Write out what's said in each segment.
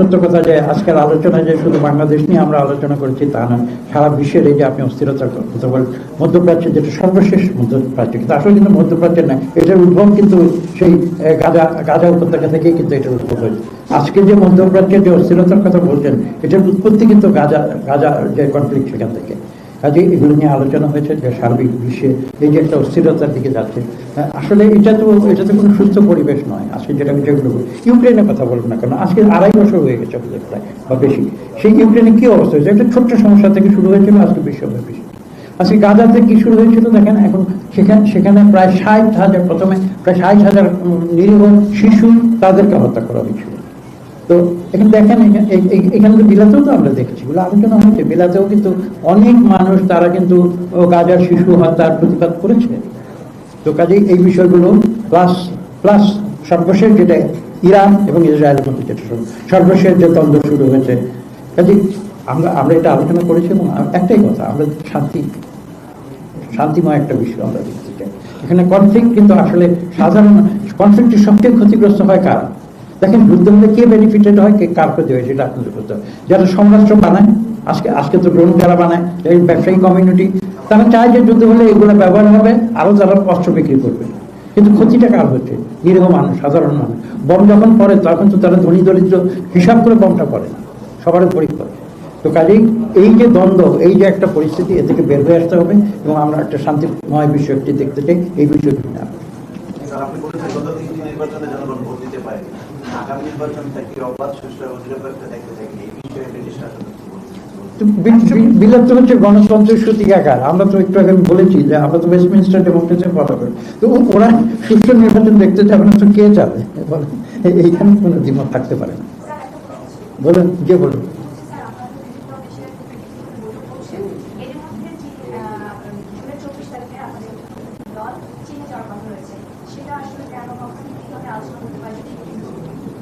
সত্য কথা যে আজকের আলোচনা যে শুধু বাংলাদেশ নিয়ে আমরা আলোচনা করেছি, তা না সারা বিশ্বের এই যে আপনি অস্থিরতার কথা বলেন মধ্যপ্রাচ্যের যেটা সর্বশেষ মধ্যপ্রাচ্য, কিন্তু আসলে কিন্তু মধ্যপ্রাচ্যের না, এটার উদ্ভব কিন্তু সেই গাজা গাজা উপত্যকা থেকেই কিন্তু এটার উদ্ভব হয়েছে। আজকে যে মধ্যপ্রাচ্যের যে অস্থিরতার কথা বলছেন, এটার উৎপত্তি কিন্তু গাজা গাজা যে কনফ্লিক্ট সেখান থেকে। কাজে এগুলো নিয়ে আলোচনা হয়েছে যে সার্বিক বিশ্বে এই যে একটা অস্থিরতার দিকে যাচ্ছে। আসলে এটা তো এটা তো কোনো সুস্থ পরিবেশ নয়। আজকে যেটা আমি যেগুলো। ইউক্রেনের কথা বলব না কেন আজকে আড়াই বছর হয়ে গেছে আমাদের প্রায়, বা বেশি। সেই ইউক্রেনে কি অবস্থা হয়েছে? একটা ছোট্ট সমস্যা থেকে শুরু হয়েছিল, আজকে বিশ্বব্যাপী আজকে গাজাতে কি শুরু হয়েছিল দেখেন, এখন সেখানে সেখানে প্রায় ষাট হাজার, প্রথমে প্রায় ষাট হাজার নিরীহ শিশু তাদেরকে হত্যা করা হয়েছিল। তো এখানে দেখেন এখানে তো বিলাতেও তো আমরা দেখেছি। বলে আলোচনা হয়েছে বিলাতেও কিন্তু অনেক মানুষ তারা কিন্তু গাজার শিশু হত্যার প্রতিবাদ করেছে। তো কাজেই এই বিষয়গুলো প্লাস প্লাস সর্বশেষ যেটা ইরান এবং ইসরায়েলের মধ্যে যেটা সর্বশেষ যে দ্বন্দ্ব শুরু হয়েছে। কাজে আমরা আমরা এটা আলোচনা করেছি এবং একটাই কথা, আমরা শান্তি, শান্তিময় একটা বিষয় আমরা দেখতে চাই এখানে কনফ্লিক্ট কিন্তু আসলে সাধারণ কনফ্লিক্টের সবচেয়ে ক্ষতিগ্রস্ত হয় কার? দেখেন যুদ্ধ হলে কে বেনিফিটেড হয়, কে কার ক্ষতি হয়, সেটা আপনাদের করতে হবে। যারা সম্রাষ্ট্র বানায়, আজকে আজকে তো ড্রোন যারা বানায় ব্যবসায়ী কমিউনিটি তারা চায় যে যুদ্ধ হলে এগুলো ব্যবহার হবে, আরও তারা অস্ত্র বিক্রি করবে। কিন্তু ক্ষতিটা কার হচ্ছে? নিরীহ মানুষ, সাধারণ মানুষ। বম যখন পড়ে, তখন তো তারা ধনী দরিদ্র হিসাব করে বমটা পড়ে না। সবার উপরই পড়ে। তো কাজেই এই যে দ্বন্দ্ব, এই যে একটা পরিস্থিতি, এ থেকে বের হয়ে আসতে হবে এবং আমরা একটা শান্তিময় একটি দেখতে চাই। এই বিষয়টি না স্যার, আপনি বলেছেন গত তিনটি নির্বাচনে জনগণ ভোট দিতে পারে। আগামী নির্বাচনটা কি অবাধ সুষ্ঠু এবং নিরপেক্ষ দেখতে চাই এই বিষয়ে ব্রিটিশ বিলাপ তো হচ্ছে গণতন্ত্রের সূতিকাগার। আমরা তো একটু আগে বলেছি যে আমরা তো ওয়েস্টমিনিস্টার ডেমোক্রেসি ফলো করি তো ওরা সুষ্ঠু নির্বাচন দেখতে চাবে না তো কে যাবে বলেন এইখানে কোনো দ্বিমত থাকতে পারে না। বলুন যে বলুন? স্যার, আপনাদের বিভিন্ন দেশের বৈঠক করছেন। এর মধ্যে যে, আহ, জুনের 24 তারিখে আমাদের দল চীনে যাওয়ার কথা রয়েছে।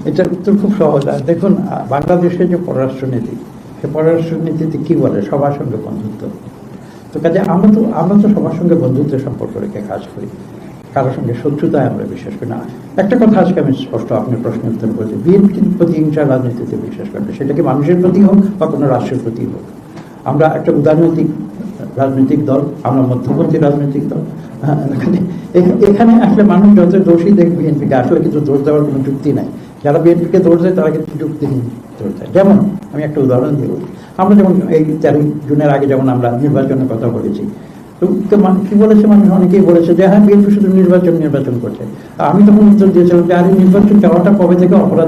এটার উত্তর খুব সহজ। আর দেখুন বাংলাদেশের যে পররাষ্ট্রনীতি, সে পররাষ্ট্রনীতিতে কি বলে? সবার সঙ্গে বন্ধুত্ব। তো কাজে আমরা তো আমরা তো সবার সঙ্গে বন্ধুত্বের সম্পর্ক রেখে কাজ করি। কারোর সঙ্গে শত্রুতায় আমরা বিশ্বাস করি না। একটা কথা আজকে আমি স্পষ্ট আপনি প্রশ্নের উত্তর বলছি। বিএনপির প্রতিহিংসা রাজনীতিতে বিশ্বাস করি না। সেটা কি মানুষের প্রতি হোক বা কোনো রাষ্ট্রের প্রতি হোক? আমরা একটা উদারনৈতিক রাজনৈতিক দল, আমরা মধ্যপন্থী রাজনৈতিক দল। এখানে আসলে মানুষ যত দোষী দেখ বিএনপিকে আসলে কিন্তু দোষ দেওয়ার কোনো যুক্তি নাই। যারা বিএনপিকে দোষ দেয়, তারা কিন্তু যুক্তিহীন যেমন, আমি একটা উদাহরণ দিয়ে বলি। আমরা যেমন এই তেরোই জুনের আগে যেমন আমরা নির্বাচনের কথা বলেছি, তো কি বলেছে মানুষ? অনেকেই বলেছে যে হ্যাঁ বিএনপি শুধু নির্বাচন নির্বাচন করছে। আমি তখন উত্তর দিয়েছিলাম যে, আরে, নির্বাচন যাওয়াটা কবে থেকে অপরাধ